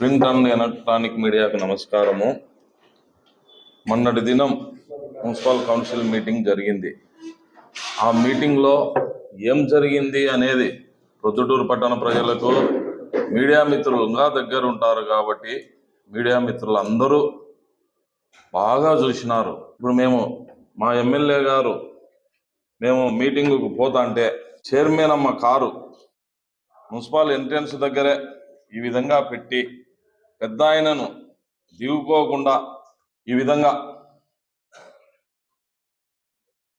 Print and electronic మీడియాకు నమస్కారము. మొన్నటి దినం మున్సిపల్ కౌన్సిల్ మీటింగ్ జరిగింది. ఆ మీటింగ్లో ఏం జరిగింది అనేది ప్రొద్దుటూరు పట్టణ ప్రజలకు మీడియా మిత్రులుగా దగ్గర ఉంటారు కాబట్టి మీడియా మిత్రులు అందరూ బాగా చూసినారు. ఇప్పుడు మేము మా ఎమ్మెల్యే గారు మేము మీటింగుకు పోతాంటే చైర్మన్ అమ్మ కారు మున్సిపల్ ఎంట్రన్స్ దగ్గరే ఈ విధంగా పెట్టి పెద్ద ఆయనను దిగుకోకుండా ఈ విధంగా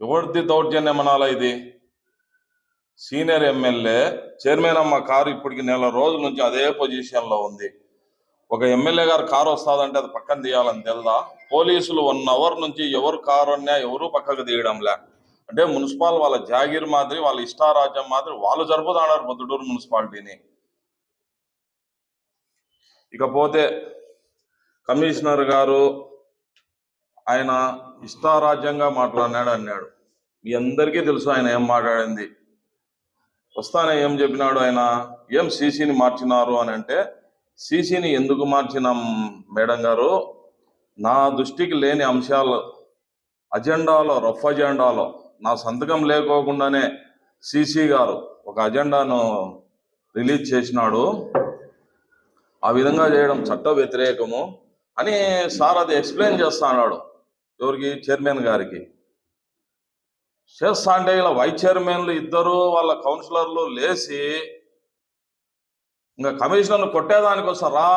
ఎవరిది దౌర్జన్యం అనాలా ఇది? సీనియర్ ఎమ్మెల్యే చైర్మన్ అమ్మ కారు ఇప్పటికి నెల రోజుల నుంచి అదే పొజిషన్లో ఉంది. ఒక ఎమ్మెల్యే గారు కారు వస్తాదంటే అది పక్కన తీయాలని తెలుదా? పోలీసులు వన్ అవర్ నుంచి ఎవరు కారు అన్నా ఎవరు పక్కకు తీయడంలే. అంటే మున్సిపాల్ వాళ్ళ జాగీర్ మాదిరి వాళ్ళ ఇష్టారాజ్యం మాదిరి వాళ్ళు జరుపుతాడారు పొద్దుటూరు మున్సిపాలిటీని. ఇకపోతే కమిషనర్ గారు ఆయన ఇష్టారాజ్యంగా మాట్లాడినాడు అన్నాడు. మీ అందరికీ తెలుసు ఆయన ఏం మాట్లాడింది. వస్తానే ఏం చెప్పినాడు ఆయన? ఏం సీసీని మార్చినారు అని అంటే సీసీని ఎందుకు మార్చినాం మేడం గారు? నా దృష్టికి లేని అంశాలు అజెండాలో రఫ్ అజెండాలో నా సంతకం లేకోకుండానే సీసీ గారు ఒక అజెండాను రిలీజ్ చేసినాడు. ఆ విధంగా చేయడం చట్ట వ్యతిరేకము అని సార్ అది ఎక్స్ప్లెయిన్ చేస్తా అన్నాడు ఎవరికి? చైర్మన్ గారికి. చేస్తా అంటే ఇలా వైస్ చైర్మన్లు ఇద్దరు వాళ్ళ కౌన్సిలర్లు లేచి ఇంకా కమిషనర్ను కొట్టేదానికి వస్తారా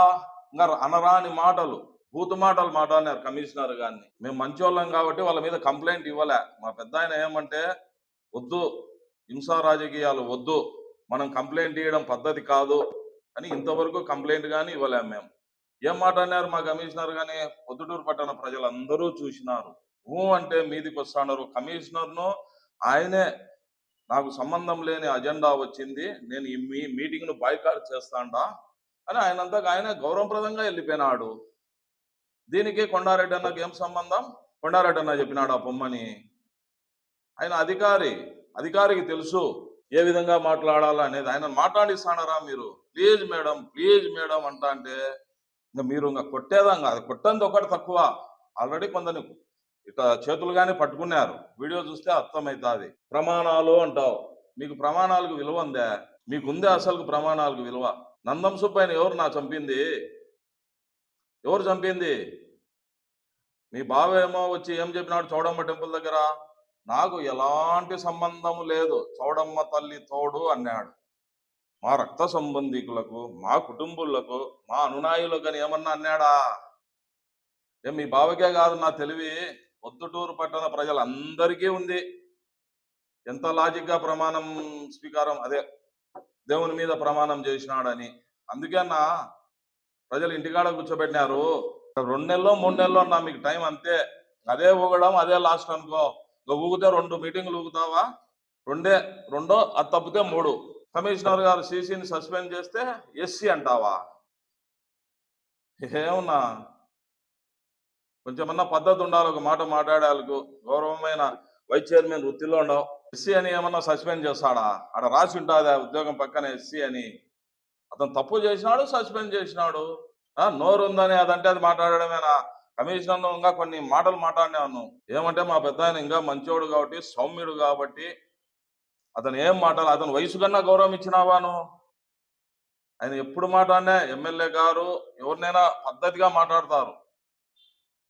ఇంకా అనరాని మాటలు బూతు మాటలు మాట్లాడినారు కమిషనర్ గారిని. మేము మంచోళ్ళం కాబట్టి వాళ్ళ మీద కంప్లైంట్ ఇవ్వలే. మా పెద్ద ఆయన ఏమంటే వద్దు హింసా రాజకీయాలు వద్దు మనం కంప్లైంట్ ఇవ్వడం పద్ధతి కాదు అని ఇంతవరకు కంప్లైంట్ కానీ ఇవ్వలేము మేము. ఏం మాట్లాడినారు మా కమిషనర్ కానీ పొద్దుటూరు పట్టణ ప్రజలందరూ చూసినారు. ఊ అంటే మీదికి వస్తున్నారు కమిషనర్ను ఆయనే నాకు సంబంధం లేని అజెండా వచ్చింది నేను ఈ మీ మీటింగ్ను బాయ్కాట్ చేస్తాండా? అని ఆయనంతకు ఆయన గౌరవప్రదంగా వెళ్ళిపోయినాడు. దీనికి కొండారెడ్డి అన్నకు ఏం సంబంధం? కొండారెడ్డి అన్న చెప్పినాడు ఆ పొమ్మని. ఆయన అధికారి అధికారికి తెలుసు ఏ విధంగా మాట్లాడాలా అనేది. ఆయన మాట్లాడిస్తానరా మీరు? ప్లీజ్ మేడం ప్లీజ్ మేడం అంటా అంటే ఇంకా మీరు ఇంకా కొట్టేదాం కాదు కొట్టంది ఒకటి తక్కువ. ఆల్రెడీ కొందరిని ఇట చేతులు కానీ పట్టుకున్నారు. వీడియో చూస్తే అర్థమవుతుంది ప్రమాణాలు అంటావు. మీకు ప్రమాణాలకు విలువ ఉందా? మీకుందే అసలు ప్రమాణాలకు విలువ. నందం సుబ్బయ్యని ఎవరు నా చంపింది? ఎవరు చంపింది? మీ బావ ఏమో వచ్చి ఏం చెప్పినాడు చౌడమ్మ టెంపుల్ దగ్గర? నాకు ఎలాంటి సంబంధము లేదు. చౌడమ్మ తల్లి తోడు అన్నాడు. మా రక్త సంబంధికులకు మా కుటుంబులకు మా అనునాయులకు అని ఏమన్నా అన్నాడా? ఏ మీ బావకే కాదు నా తెలివి. పొద్దుటూరు పట్టణ ప్రజలందరికీ ఉంది. ఎంత లాజిక్గా ప్రమాణం స్వీకారం అదే దేవుని మీద ప్రమాణం చేసినాడని. అందుకన్నా ప్రజలు ఇంటికాడ కూర్చోబెట్టినారు. రెండు నెలలో మూడు నెలల్లో నా మీకు టైం అంతే. అదే ఊగడం అదే లాస్ట్ అనుకో. ఊగితే రెండు మీటింగ్లు ఊగుతావా? రెండే రెండో అది తప్పితే మూడు. కమిషనర్ గారు సీసీని సస్పెండ్ చేస్తే ఎస్సీ అంటావా? ఏమన్నా? కొంచెమన్నా పద్ధతి ఉండాలి ఒక మాట మాట్లాడాలకు గౌరవమైన వైస్ చైర్మన్ వృత్తిలో ఉండవు. ఎస్సీ అని ఏమన్నా సస్పెండ్ చేస్తాడా? ఆడ రాసి ఉంటుంది ఉద్యోగం పక్కన ఎస్సీ అని. అతను తప్పు చేసినాడు సస్పెండ్ చేసినాడు. ఆ, నోరు ఉందని అదంటే అది మాట్లాడడమేనా? కమిషనర్ ఇంకా కొన్ని మాటలు మాట్లాడినాను. ఏమంటే మా పెద్ద ఆయన ఇంకా మంచోడు కాబట్టి సౌమ్యుడు కాబట్టి అతను ఏం మాట్లాడాలి అతను వయసు కన్నా గౌరవం ఇచ్చినావాను ఆయన ఎప్పుడు మాట్లాడినా ఎమ్మెల్యే గారు ఎవరినైనా పద్ధతిగా మాట్లాడతారు.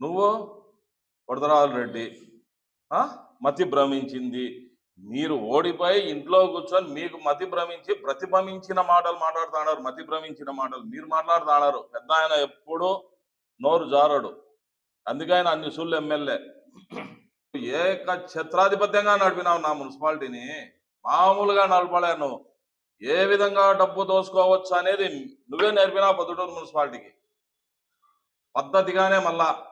నువ్వు వరదరాజు రెడ్డి ఆ? మతి భ్రమించింది. మీరు ఓడిపోయి ఇంట్లో కూర్చొని మీకు మతి భ్రమించి ప్రతిభమించిన మాటలు మాట్లాడుతున్నారు. మతి భ్రమించిన మాటలు మీరు మాట్లాడుతున్నారు. పెద్ద ఆయన ఎప్పుడు నోరు జారడు. అందుకే ఆయన అన్ని సూళ్ళు ఎమ్మెల్యే. ఏక ఛత్రాధిపత్యంగా నడిపినావు నా మున్సిపాలిటీని. మామూలుగా నడపలేను. ఏ విధంగా డబ్బు దోసుకోవచ్చు అనేది నువ్వే నేర్పినావు పొద్దుటూరు మున్సిపాలిటీకి. పద్ధతిగానే మళ్ళా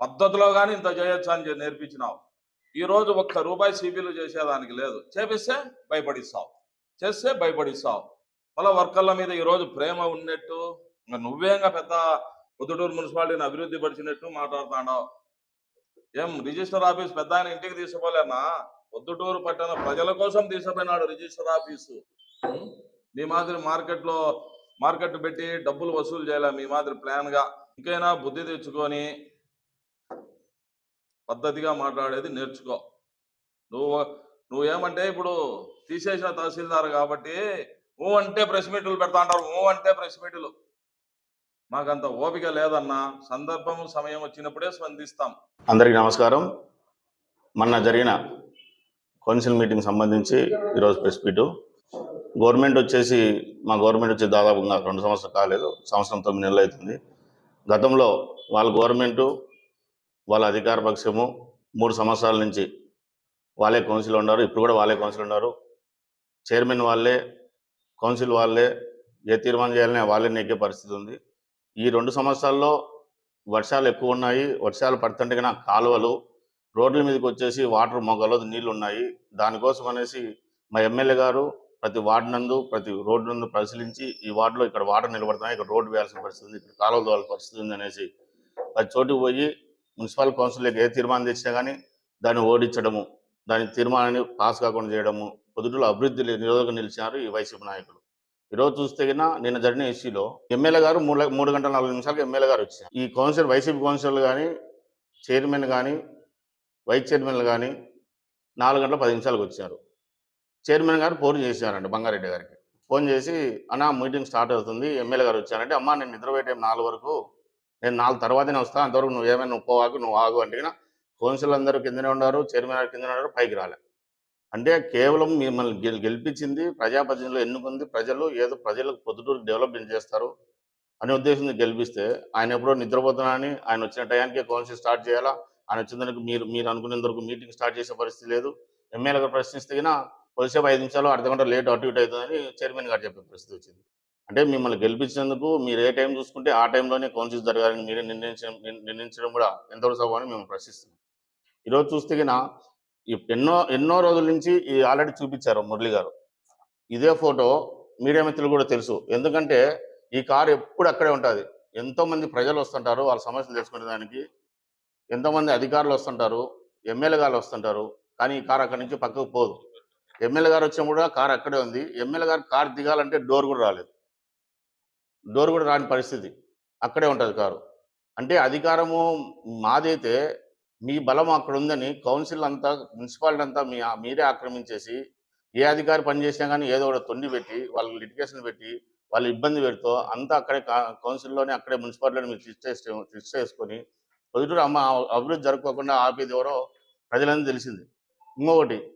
పద్ధతిలో కానీ ఇంత చేయొచ్చు అని నేర్పించినావు. ఈ రోజు ఒక్క రూపాయి సిబిలు చేసేదానికి లేదు. చేపిస్తే భయపడిస్తావు. చేస్తే భయపడిస్తావు. మళ్ళీ వర్కర్ల మీద ఈ రోజు ప్రేమ ఉన్నట్టు ఇంకా నువ్వేంగా పెద్ద పొద్దుటూరు మున్సిపాలిటీని అభివృద్ధి పరిచినట్టు మాట్లాడుతున్నావు ఏం రిజిస్టర్ ఆఫీస్ పెద్ద ఆయన ఇంటికి తీసుకుపోలేనా? పొద్దుటూరు పట్టణ ప్రజల కోసం తీసుకుపోయినాడు రిజిస్టర్ ఆఫీసు. మీ మాదిరి మార్కెట్లో మార్కెట్ పెట్టి డబ్బులు వసూలు చేయాలి మీ మాదిరి ప్లాన్గా ఇంకైనా బుద్ధి తెచ్చుకొని పద్ధతిగా మాట్లాడేది నేర్చుకో. నువ్వు నువ్వేమంటే ఇప్పుడు తీసేసిన తహసీల్దార్ కాబట్టి ఊ అంటే ప్రెస్ మీట్లు పెడతా అంటారు ఊ అంటే ప్రెస్ మీట్లు. మాకంత ఓపిక లేదన్నా సందర్భం సమయం వచ్చినప్పుడే స్పందిస్తాం. అందరికీ నమస్కారం. మొన్న జరిగిన కౌన్సిల్ మీటింగ్ సంబంధించి ఈరోజు ప్రెస్ మీటు. గవర్నమెంట్ వచ్చేసి మా గవర్నమెంట్ వచ్చి దాదాపుగా రెండు సంవత్సరాలు కాలేదు సంవత్సరం తొమ్మిది నెలలు అవుతుంది. గతంలో వాళ్ళ గవర్నమెంటు వాళ్ళ అధికార పక్షము మూడు సంవత్సరాల నుంచి వాళ్ళే కౌన్సిల్ ఉన్నారు. ఇప్పుడు కూడా వాళ్ళే కౌన్సిల్ ఉన్నారు. చైర్మన్ వాళ్ళే కౌన్సిల్ వాళ్ళే ఏ తీర్మానం చేయాలని వాళ్ళే నెగ్గే పరిస్థితి ఉంది. ఈ రెండు సంవత్సరాల్లో వర్షాలు ఎక్కువ ఉన్నాయి. వర్షాలు పడుతుంటే కన్నా కాలువలు రోడ్ల మీదకి వచ్చేసి వాటర్ మొగలు నీళ్ళు ఉన్నాయి. దానికోసం అనేసి మా ఎమ్మెల్యే గారు ప్రతి వార్డు నందు ప్రతి రోడ్డు నందు పరిశీలించి ఈ వార్డులో ఇక్కడ వాటర్ నిలబడుతున్నాయి. ఇక్కడ రోడ్డు వేయాల్సిన పరిస్థితి ఉంది. ఇక్కడ కాలువలు తోవాల్సిన పరిస్థితి ఉంది అనేసి. ప్రతి చోటుకు పోయి మున్సిపల్ కౌన్సిల్కి ఏ తీర్మానం తెచ్చినా కానీ దాన్ని ఓడించడము దాని తీర్మానాన్ని పాస్ కాకుండా చేయడము పొద్దుటలో అభివృద్ధి నిరోధక నిలిచినారు ఈ వైసీపీ నాయకులు. ఈరోజు చూస్తే కన్నా నిన్న జరిగిన ఇష్యూలో ఎమ్మెల్యే గారు మూడు మూడు గంటల నాలుగు నిమిషాలకు ఎమ్మెల్యే గారు వచ్చారు ఈ కౌన్సిల్ వైసీపీ కౌన్సిల్ కానీ చైర్మన్ కానీ వైస్ చైర్మన్లు కానీ నాలుగు గంటల పది నిమిషాలకు వచ్చారు చైర్మన్ గారు ఫోన్ చేశారంట బంగారెడ్డి గారికి. ఫోన్ చేసి అన్న మీటింగ్ స్టార్ట్ అవుతుంది ఎమ్మెల్యే గారు వచ్చారంటే అమ్మ నేను నిద్రపోయే టైం నాలుగు వరకు నేను నాలుగు తర్వాతనే వస్తాను అంతవరకు నువ్వు ఏమైనా నువ్వు పోవాకు నువ్వు ఆగు అంటే కౌన్సిల్ అందరూ కిందనే ఉన్నారు చైర్మన్ గారు కిందనే ఉన్నారు పైకి రాలే. అంటే కేవలం మిమ్మల్ని గెలి గెలిపించింది ప్రజాప్రతినిధులు ఎన్నుకుంది ప్రజలు ఏదో ప్రజలకు పొద్దుటూరు డెవలప్మెంట్ చేస్తారు అనే ఉద్దేశంతో గెలిపిస్తే ఆయన ఎప్పుడో నిద్రపోతున్నానని ఆయన వచ్చిన టయానికి కౌన్సిల్ స్టార్ట్ చేయాలా ఆయన వచ్చిన దానికి మీరు మీరు అనుకునేంతవరకు మీటింగ్ స్టార్ట్ చేసే పరిస్థితి లేదు. ఎమ్మెల్యే ప్రశ్నిస్తే కొద్దిసేపు ఐదు నిమిషాలు అర్ధ గంట లేట్ అటు ఇటు అవుతుందని చైర్మన్ గారు చెప్పే పరిస్థితి వచ్చింది. అంటే మిమ్మల్ని గెలిపించినందుకు మీరు ఏ టైం చూసుకుంటే ఆ టైంలోనే కౌన్సిల్ జరగాలని మీరే నిర్ణయించడం నిర్ణయించడం కూడా ఎంతవరకు సభని మేము ప్రశ్నిస్తున్నాం. ఈరోజు చూస్తే కన్నా ఎన్నో ఎన్నో రోజుల నుంచి ఈ ఆల్రెడీ చూపించారు మురళి గారు. ఇదే ఫోటో మీడియా మిత్రులు కూడా తెలుసు. ఎందుకంటే ఈ కారు ఎప్పుడు అక్కడే ఉంటుంది. ఎంతోమంది ప్రజలు వస్తుంటారు వాళ్ళ సమస్యలు తెలుసుకునే దానికి ఎంతోమంది అధికారులు వస్తుంటారు ఎమ్మెల్యే గారు వస్తుంటారు. కానీ ఈ కారు అక్కడి నుంచి పక్కకు పోదు. ఎమ్మెల్యే గారు వచ్చినప్పుడు కూడా కారు అక్కడే ఉంది. ఎమ్మెల్యే గారు కారు దిగాలంటే డోర్ కూడా రాలేదు. డోర్ కూడా రాని పరిస్థితి. అక్కడే ఉంటుంది కారు. అంటే అధికారము మాదైతే మీ బలం అక్కడ ఉందని కౌన్సిల్ అంతా మున్సిపాలిటీ అంతా మీ మీరే ఆక్రమించేసి ఏ అధికారి పనిచేసినా కానీ ఏదో ఒకటి తొండి పెట్టి వాళ్ళకి లిటిగేషన్ పెట్టి వాళ్ళు ఇబ్బంది పెడుతూ అంతా అక్కడే కా- కౌన్సిల్లోనే అక్కడే మున్సిపాలిటీలో మీరు ఫిక్స్ చేసే ఫిక్స్ చేసుకొని పొద్దుటూరు అమ్మ అభివృద్ధి జరుపుకోకుండా ఆపేది ఎవరో ప్రజలందరూ తెలిసింది. ఇంకొకటి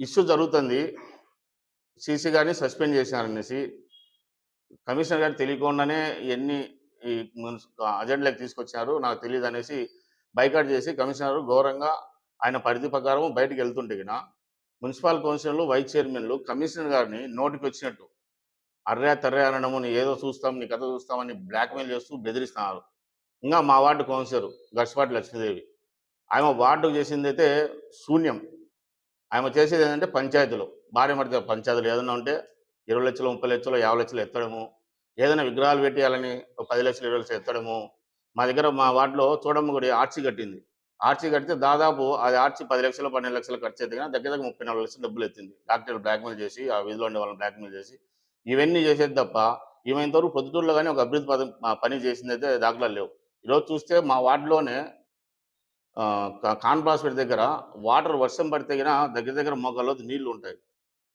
ఇష్యూ జరుగుతుంది. సీసీ గారిని సస్పెండ్ చేశారనేసి కమిషనర్ గారు తెలియకుండానే ఎన్ని ఈ అజెండాలకు తీసుకొచ్చారు నాకు తెలియదు అనేసి బైకాట్ చేసి కమిషనర్ ఘోరంగా ఆయన పరిధి ప్రకారం బయటకు వెళ్తుంటే మున్సిపల్ కౌన్సిలర్లు వైస్ చైర్మన్లు కమిషనర్ గారిని నోటికి వచ్చినట్టు అర్రే తర్రే అనడము నీ ఏదో చూస్తాం నీ కథ చూస్తామని బ్లాక్మెయిల్ చేస్తూ బెదిరిస్తున్నారు. ఇంకా మా వార్డు కౌన్సిలర్ గడిచిపాటి లక్ష్మీదేవి. ఆమె వార్డు చేసింది అయితే శూన్యం. ఆమె చేసేది ఏంటంటే పంచాయతీలు. భార్య మధ్య పంచాయతీలు ఏదైనా ఉంటే ఇరవై లక్షలు ముప్పై లక్షలు యాభై లక్షలు ఎత్తడము. ఏదైనా విగ్రహాలు పెట్టేయాలని ఒక పది లక్షలు ఇరవై లక్షలు ఎత్తడము. మా దగ్గర మా వార్డులో చూడమ్మ గుడి ఆర్చి కట్టింది. ఆర్చి కడితే దాదాపు అది ఆర్చి పది లక్షలు పన్నెండు లక్షలు ఖర్చు అయితే కానీ దగ్గర దగ్గర ముప్పై నాలుగు లక్షలు డబ్బులు ఎత్తింది. డాక్టర్ బ్లాక్మెయిల్ చేసి ఆ విధిలో ఉండే వాళ్ళని బ్లాక్మెయిల్ చేసి ఇవన్నీ చేసేది తప్ప ఈమె పొద్దుటూరులో కానీ ఒక అభివృద్ధి పదం పని చేసింది అయితే దాఖలాలు లేవు. ఈరోజు చూస్తే మా వార్డులోనే కా- కాన్ హాస్పిటల్ దగ్గర వాటర్ వర్షం పడితే దగ్గర దగ్గర మొగ్గలో నీళ్ళు ఉంటాయి.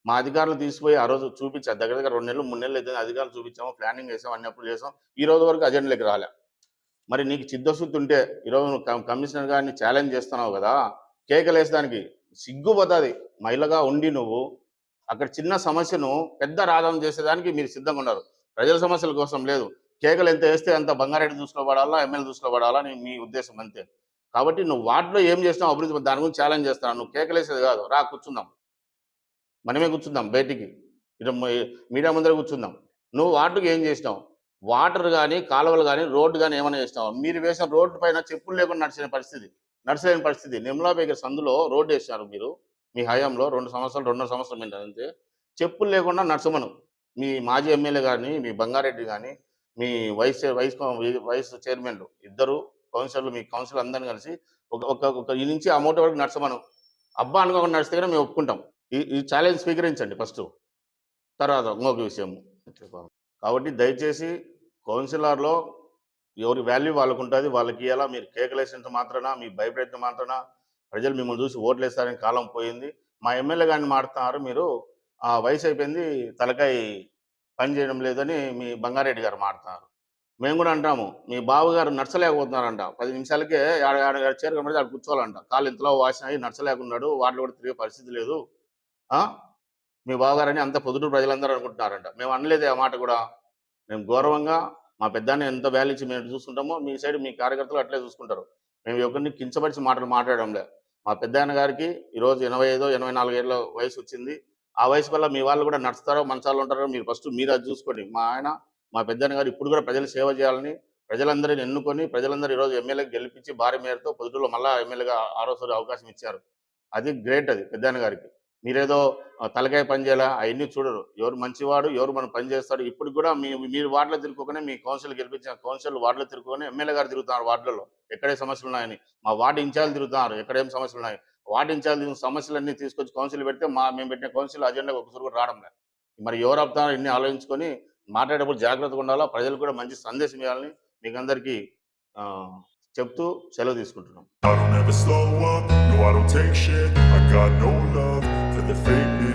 మా అధికారులు తీసుకుపోయి ఆ రోజు చూపించారు. దగ్గర దగ్గర రెండు నెలలు మూడు నెలలు అయితే అధికారులు చూపించాము ప్లానింగ్ చేసాం అన్ని అప్పుడు చేసాం ఈ రోజు వరకు అజెండాలోకి రాలే. మరి నీకు చిత్తశుద్ధి ఉంటే ఈరోజు నువ్వు కమిషనర్ గారిని ఛాలెంజ్ చేస్తున్నావు కదా కేకలేసడానికి సిగ్గుపోతుంది మహిళగా ఉండి నువ్వు అక్కడ చిన్న సమస్యను పెద్ద రాధం చేసేదానికి మీరు సిద్ధంగా ఉన్నారు. ప్రజల సమస్యల కోసం లేదు. కేకలు ఎంత వేస్తే అంత బంగారెడ్డి చూసుకోబడాలా ఎమ్మెల్యే చూసుకోబడాలా అని మీ ఉద్దేశం అంతే. కాబట్టి నువ్వు వాటిలో ఏం చేసినావు అభివృద్ధి దాని గురించి ఛాలెంజ్ చేస్తున్నావు. నువ్వు కేకలేసేది కాదు. రా కూర్చుందాం. మనమే కూర్చుందాం బయటికి. ఇటు మీడియా ముందర కూర్చుందాం. నువ్వు వాటికి ఏం చేసినావు? వాటర్ కానీ కాలువలు కానీ రోడ్డు కానీ ఏమైనా చేసినావు? మీరు వేసిన రోడ్డు పైన చెప్పులు లేకుండా నడిచిన పరిస్థితి నడిచలేని పరిస్థితి. నిమ్లా బేగర్ సందులో రోడ్డు వేసినారు మీరు. మీ హయాంలో రెండు సంవత్సరాలు రెండున్నర సంవత్సరం ఏంటంటే చెప్పులు లేకుండా నడచమను. మీ మాజీ ఎమ్మెల్యే కానీ మీ బంగారెడ్డి కానీ మీ వైస్ వైస్ వైస్ చైర్మన్లు ఇద్దరు కౌన్సిలర్లు మీ కౌన్సిల్ అందరిని కలిసి ఒక ఒక ఒక ఈ నుంచి అమౌంట్ వరకు నడచమను. అబ్బా అనుకోకుండా నడిస్తే కూడా మేము ఒప్పుకుంటాం. ఈ ఈ ఛాలెంజ్ స్వీకరించండి ఫస్ట్. తర్వాత ఇంకొక విషయం. కాబట్టి దయచేసి కౌన్సిలర్లో ఎవరి వాల్యూ వాళ్ళకు ఉంటుంది వాళ్ళకి ఇవ్వాలా మీరు కేకలేసినంత మాత్రాన మీ భయప్రయత్నం మాత్రాన ప్రజలు మిమ్మల్ని చూసి ఓట్లు వేస్తారని కాలం పోయింది. మా ఎమ్మెల్యే గారిని మాడుతున్నారు మీరు. ఆ వయసు అయిపోయింది తలకాయ పని చేయడం లేదని మీ బంగారెడ్డి గారు మాడుతున్నారు మేము కూడా అంటాము మీ బావగారు నడచలేకపోతున్నారంట. పది నిమిషాలకే ఆడ ఆడ చేరు కనబడితే ఆడ కూర్చోవాలంట. కాళ్ళు ఇంతలో వాసిన అయ్యి నడచలేకున్నాడు వాటిలో కూడా తిరిగే పరిస్థితి లేదు. మీ బావగారని అంత పొదుడు ప్రజలందరూ అనుకుంటున్నారంట. మేము అనలేదు ఆ మాట కూడా. మేము గౌరవంగా మా పెద్దాన్ని ఎంత వాల్యూ ఇచ్చి మేము చూసుకుంటామో మీ సైడ్ మీ కార్యకర్తలు అట్లే చూసుకుంటారు. మేము ఎవరిని కించపరిచి మాటలు మాట్లాడడంలే మా పెద్దాయన గారికి ఈరోజు ఎనభై ఐదో ఎనభై నాలుగు ఏళ్ళ వయసు వచ్చింది. ఆ వయసు వల్ల మీ వాళ్ళు కూడా నడుస్తారో మంచాలు ఉంటారో మీరు ఫస్ట్ మీరు అది చూసుకోండి. మా ఆయన మా పెద్దన్న గారు ఇప్పుడు కూడా ప్రజలు సేవ చేయాలని ప్రజలందరిని ఎన్నుకొని ప్రజలందరూ ఈరోజు ఎమ్మెల్యేకి గెలిపించి భారీ మేరతో పొద్దుటూరులో మళ్ళా ఎమ్మెల్యేగా ఆరోసారి అవకాశం ఇచ్చారు. అది గ్రేట్ అది పెద్దాయన గారికి మీరేదో తలకాయ పనిచేయాలా అవన్నీ చూడరు. ఎవరు మంచివాడు ఎవరు మనం పని చేస్తాడు. ఇప్పుడు కూడా మీ మీరు వార్డులో తిరుగుకొని మీ కౌన్సిల్ గెలిపించిన కౌన్సిల్ వార్డులో తిరుగుకొని ఎమ్మెల్యే గారు తిరుగుతున్నారు వార్డులలో. ఎక్కడే సమస్యలు ఉన్నాయని. మా వార్డు ఇన్ఛార్జ్ తిరుగుతున్నారు. ఎక్కడేం సమస్యలు ఉన్నాయి? వార్డు ఇన్ఛార్జ్ సమస్యలన్నీ తీసుకొచ్చి కౌన్సిల్ పెడితే మా మేము పెట్టిన కౌన్సిల్ అజెండా ఒకసారి కూడా రావడం లేదు. మరి ఎవరు ఆపుతారో ఇన్ని ఆలోచించుకొని మాట్లాడేటప్పుడు జాగ్రత్తగా ఉండాలా? ప్రజలు కూడా మంచి సందేశం ఇవ్వాలని మీకు అందరికీ చెప్తూ సెలవు తీసుకుంటున్నాం. the fake news.